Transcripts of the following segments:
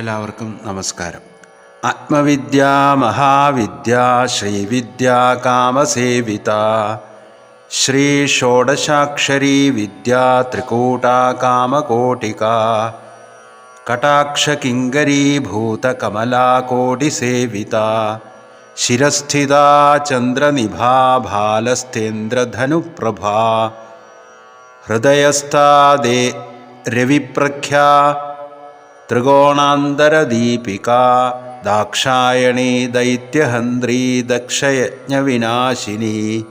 എല്ലാവർക്കും നമസ്കാരം. ആത്മവിദ്യ മഹാവിദ്യ ശ്രീവിദ്യ കാമസേവിത. ശ്രീ ഷോഡശാക്ഷരീ വിദ്യ ത്രികൂട കാമകോട്ടിക കടാക്ഷകിങ്കരീഭൂതകമലാകോടിസേവിത ശിരസ്ഥിത ചന്ദ്രനിഭാ ഭാലസ്ഥേന്ദ്രധനുപ്രഭാ ഹൃദയസ്ഥാദേ രവിപ്രഖ്യാ ത്രികോണാന്തരദീപിക ദാക്ഷായണി ദൈത്യഹന്ത്രീ ദക്ഷയജ്ഞവിനാശിനി.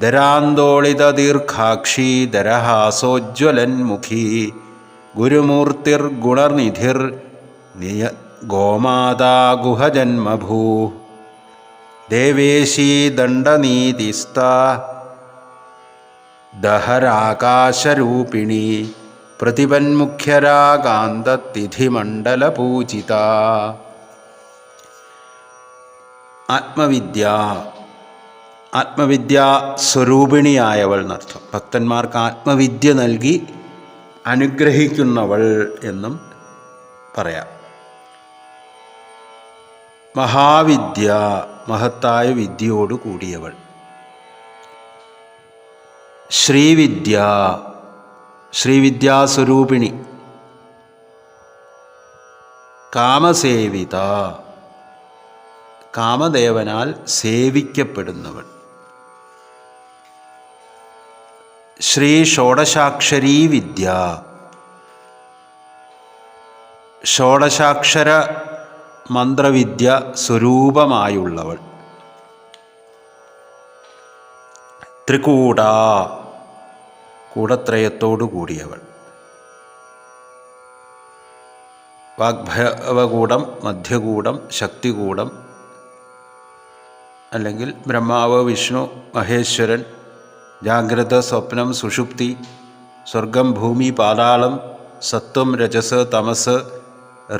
ദരാന്തോളിതദീർഘാക്ഷി ദരഹാസോജ്വലന്മുഖി ഗുരുമൂർത്തിർഗുണർനിധിർ നിയ ഗോമാതാ ഗുഹജന്മഭൂ ദേവേശീ ദണ്ഡനീതിസ്ത ദഹരാകാശരൂപിണി. പ്രതിപന്മുഖ്യരാകാന്തതിഥിമണ്ഡലപൂജിത ആത്മവിദ്യ ആത്മവിദ്യ സ്വരൂപിണിയായവൾ എന്നർത്ഥം. ഭക്തന്മാർക്ക് ആത്മവിദ്യ നൽകി അനുഗ്രഹിക്കുന്നവൾ എന്നും പറയാം. മഹാവിദ്യ മഹത്തായ വിദ്യയോടു കൂടിയവൾ ശ്രീവിദ്യ ശ്രീവിദ്യാസ്വരൂപിണി. കാമസേവിത. കാമദേവനാൽ സേവിക്കപ്പെടുന്നവൾ. ശ്രീ ഷോഡശാക്ഷരീ വിദ്യ. ഷോഡശാക്ഷര മന്ത്രവിദ്യ സ്വരൂപമായുള്ളവൾ. ത്രികൂട. കൂടത്രയത്തോടു കൂടിയവൾ വാഗ്ഭവകൂടം മധ്യകൂടം ശക്തികൂടം അല്ലെങ്കിൽ ബ്രഹ്മാവ് വിഷ്ണു മഹേശ്വരൻ ജാഗ്രത സ്വപ്നം സുഷുപ്തി സ്വർഗം ഭൂമി പാതാളം സത്വം രജസ് തമസ്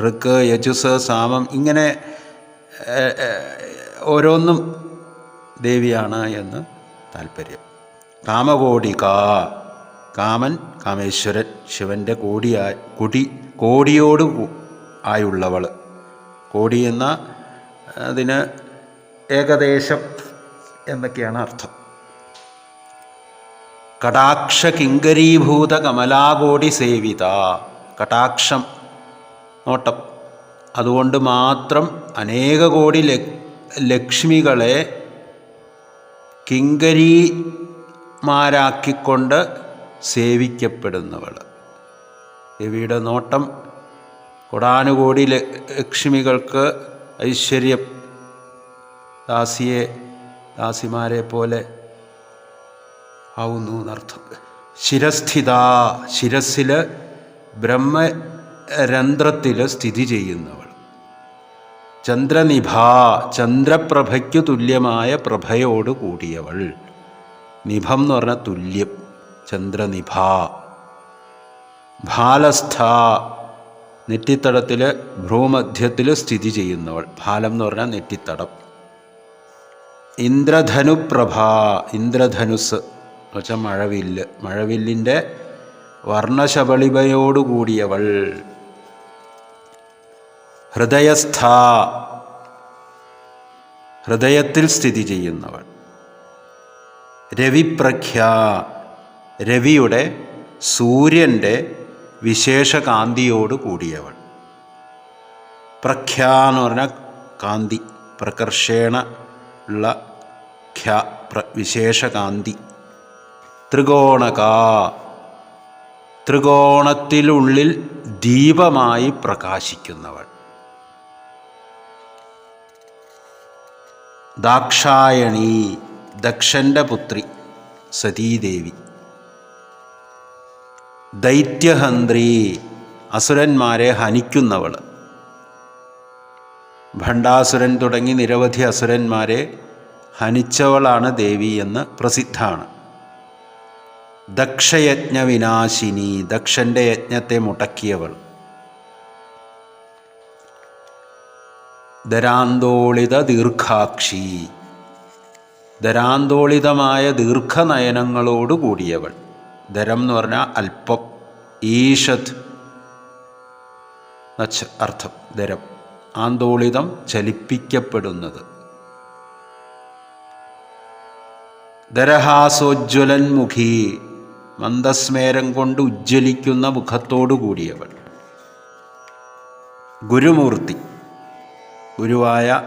ഋക്ക് യജുസ് സാമം ഇങ്ങനെ ഓരോന്നും ദേവിയാണ് എന്ന് താല്പര്യം കാമകോടിക. കാമൻ കാമേശ്വരൻ ശിവന്റെ കോടിയായി കൊടി കോടിയോട് ആയുള്ളവൾ കോടി എന്ന അതിന് ഏകദേശം എന്നൊക്കെയാണ് അർത്ഥം. കടാക്ഷ കിങ്കരീഭൂത കമലാകോടി സേവിത. കടാക്ഷം നോട്ടം. അതുകൊണ്ട് മാത്രം അനേക കോടി ലക് ലക്ഷ്മികളെ കിങ്കരിമാരാക്കിക്കൊണ്ട് സേവിക്കപ്പെടുന്നവൾ. ദേവിയുടെ നോട്ടം കൊടാനുകോടി ലക്ഷ്മികൾക്ക് ഐശ്വര്യം. ദാസിയെ ദാസിമാരെ പോലെ ആവുന്നു എന്നർത്ഥം. ശിരസ്ഥിത ശിരസ്സിൽ ബ്രഹ്മരന്ധ്രത്തിൽ സ്ഥിതി ചെയ്യുന്നവൾ. ചന്ദ്രനിഭ ചന്ദ്രപ്രഭയ്ക്കു തുല്യമായ പ്രഭയോട് കൂടിയവൾ. നിഭം എന്ന് പറഞ്ഞാൽ തുല്യം. ചന്ദ്രനിഭ. ഭാലസ്ഥ. നെറ്റിത്തടത്തിൽ ഭ്രൂമധ്യത്തിൽ സ്ഥിതി ചെയ്യുന്നവൾ. ഭാലം എന്ന് പറഞ്ഞാൽ നെറ്റിത്തടം. ഇന്ദ്രധനുപ്രഭ. ഇന്ദ്രധനുസ്. വെച്ചാൽ മഴവില്ല്. മഴവില്ലിന്റെ വർണശബളിമയോടുകൂടിയവൾ ഹൃദയസ്ഥ. ഹൃദയത്തിൽ സ്ഥിതി ചെയ്യുന്നവൾ. രവിപ്രഖ്യ. രവിയുടെ സൂര്യന്റെ വിശേഷകാന്തിയോട് കൂടിയവൾ. പ്രഖ്യ എന്ന് പറഞ്ഞാൽ കാന്തി പ്രകർഷേണ ഉള്ള ഖ്യ പ്ര വിശേഷകാന്തി. ത്രികോണക ത്രികോണത്തിലുള്ളിൽ ദീപമായി പ്രകാശിക്കുന്നവൾ. ദാക്ഷായണി ദക്ഷന്റെ പുത്രി സതീദേവി. ദൈത്യഹന്ത്രി അസുരന്മാരെ ഹനിക്കുന്നവൾ ഭണ്ഡാസുരൻ തുടങ്ങി നിരവധി അസുരന്മാരെ ഹനിച്ചവളാണ് ദേവി എന്ന് പ്രസിദ്ധമാണ് ദക്ഷയജ്ഞ വിനാശിനി ദക്ഷന്റെ യജ്ഞത്തെ മുടക്കിയവൾ ദരാന്തോളിത ദീർഘാക്ഷി ദരാന്തോളിതമായ ദീർഘനയനങ്ങളോട് കൂടിയവൾ ദരം എന്ന് പറഞ്ഞാൽ അല്പം ഈഷത് അർത്ഥം ധരം. ആന്തോളിതം ചലിപ്പിക്കപ്പെടുന്നത്. ദരഹാസോജ്വലൻ മുഖി മന്ദസ്മേരം കൊണ്ട് ഉജ്ജ്വലിക്കുന്ന മുഖത്തോടു കൂടിയവൾ. ഗുരുമൂർത്തി ഗുരുവായ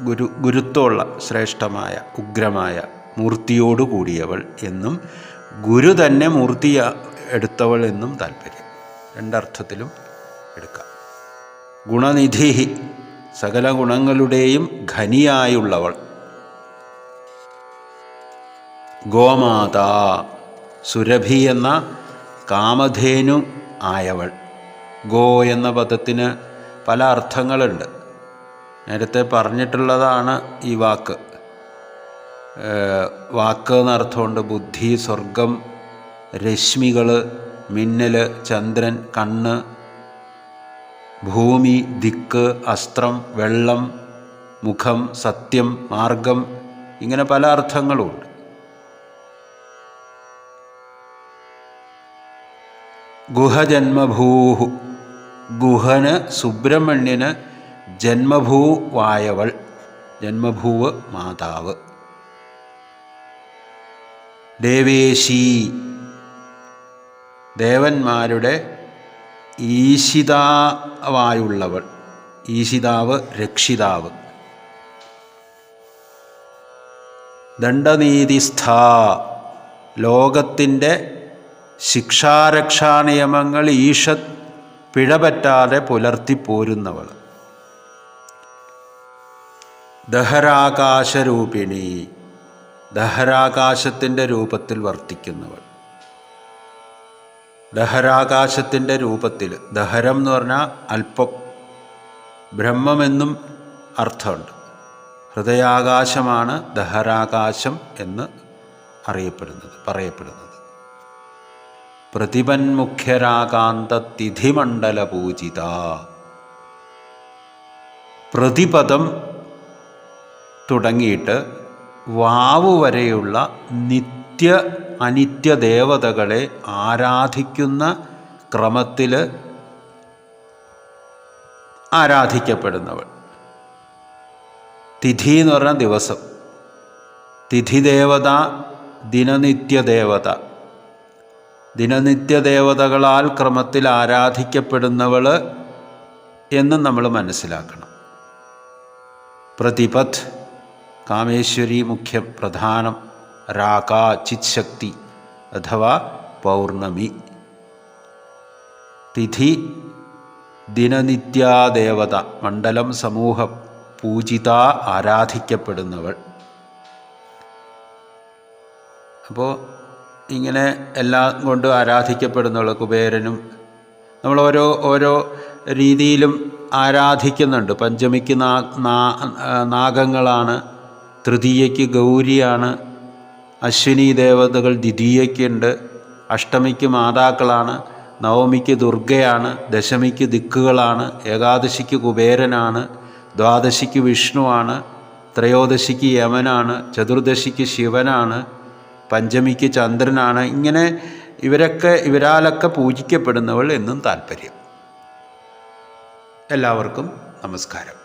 ഗുരു ഗുരുത്വമുള്ള ശ്രേഷ്ഠമായ ഉഗ്രമായ മൂർത്തിയോടു കൂടിയവൾ എന്നും ഗുരു തന്നെ മൂർത്തി എടുത്തവൾ എന്നും താല്പര്യം. രണ്ടർത്ഥത്തിലും എടുക്കാം. ഗുണനിധി സകല ഗുണങ്ങളുടെയും ഖനിയായുള്ളവൾ. ഗോമാത സുരഭി എന്ന കാമധേനു ആയവൾ. ഗോ എന്ന പദത്തിന് പല അർത്ഥങ്ങളുണ്ട്. നേരത്തെ പറഞ്ഞിട്ടുള്ളതാണ് ഈ വാക്ക്. വാക്ക് എന്നർത്ഥമുണ്ട് ബുദ്ധി സ്വർഗം രശ്മികൾ മിന്നൽ ചന്ദ്രൻ കണ്ണ് ഭൂമി ദിക്ക് അസ്ത്രം വെള്ളം മുഖം സത്യം മാർഗം ഇങ്ങനെ പല അർത്ഥങ്ങളുമുണ്ട് ഗുഹജന്മഭൂഹു ഗുഹന് സുബ്രഹ്മണ്യന് ജന്മഭൂവായവൾ ജന്മഭൂവ് മാതാവ്. ദേവേശി. ദേവന്മാരുടെ ഈശിതാവായുള്ളവൾ. ഈശിതാവ് രക്ഷിതാവ്. ദണ്ഡനീതിസ്ഥ. ലോകത്തിന്റെ ശിക്ഷാരക്ഷാ നിയമങ്ങൾ ഈഷത് പിഴപറ്റാതെ പുലർത്തിപ്പോരുന്നവൾ. ദഹരാകാശരൂപിണി. ദഹരാകാശത്തിന്റെ രൂപത്തിൽ വർത്തിക്കുന്നവൾ. ദഹരാകാശത്തിന്റെ രൂപത്തിൽ ദഹരം എന്ന് പറഞ്ഞാൽ അല്പം ബ്രഹ്മമെന്നും അർത്ഥമുണ്ട്. ഹൃദയാകാശമാണ് ദഹരാകാശം എന്ന് അറിയപ്പെടുന്നത് പറയപ്പെടുന്നത്. പ്രതിപന്മുഖ്യരാകാന്ത തിഥിമണ്ഡല പൂജിത പ്രതിപദം തുടങ്ങിയിട്ട് വാവ് വരെയുള്ള നിത്യ അനിത്യ ദേവതകളെ ആരാധിക്കുന്ന ക്രമത്തിൽ ആരാധിക്കപ്പെടുന്നവൾ. തിഥി എന്ന് പറഞ്ഞ ദിവസം. തിഥിദേവത ദിനനിത്യദേവത. ദിനനിത്യദേവതകളാൽ ക്രമത്തിൽ ആരാധിക്കപ്പെടുന്നവൾ എന്നും നമ്മൾ മനസ്സിലാക്കണം. പ്രതിപത് കാമേശ്വരി മുഖ്യ പ്രധാനം ചിത് ചിത്ശക്തി അഥവാ പൗർണമി. തിഥി ദിനനിത്യാദേവത മണ്ഡലം സമൂഹ പൂജിത ആരാധിക്കപ്പെടുന്നവൾ. അപ്പോൾ ഇങ്ങനെ എല്ലാം കൊണ്ടും ആരാധിക്കപ്പെടുന്നവൾ കുബേരനും നമ്മൾ ഓരോ ഓരോ രീതിയിലും ആരാധിക്കുന്നുണ്ട്. പഞ്ചമിക്ക് നാഗങ്ങളാണ് തൃതീയയ്ക്ക് ഗൗരിയാണ്. അശ്വിനി ദേവതകൾ ദ്വിതീയയ്ക്കുണ്ട്. അഷ്ടമിക്ക് മാതാക്കളാണ്. നവമിക്ക് ദുർഗയാണ്. ദശമിക്ക് ദിക്കുകളാണ്. ഏകാദശിക്ക് കുബേരനാണ്. ദ്വാദശിക്ക് വിഷ്ണുവാണ്. ത്രയോദശിക്ക് യമനാണ്. ചതുർദശിക്ക് ശിവനാണ്. പഞ്ചമിക്ക് ചന്ദ്രനാണ്. ഇങ്ങനെ ഇവരൊക്കെ ഇവരാലൊക്കെ പൂജിക്കപ്പെടുന്നവൾ എന്നും താല്പര്യം. എല്ലാവർക്കും നമസ്കാരം.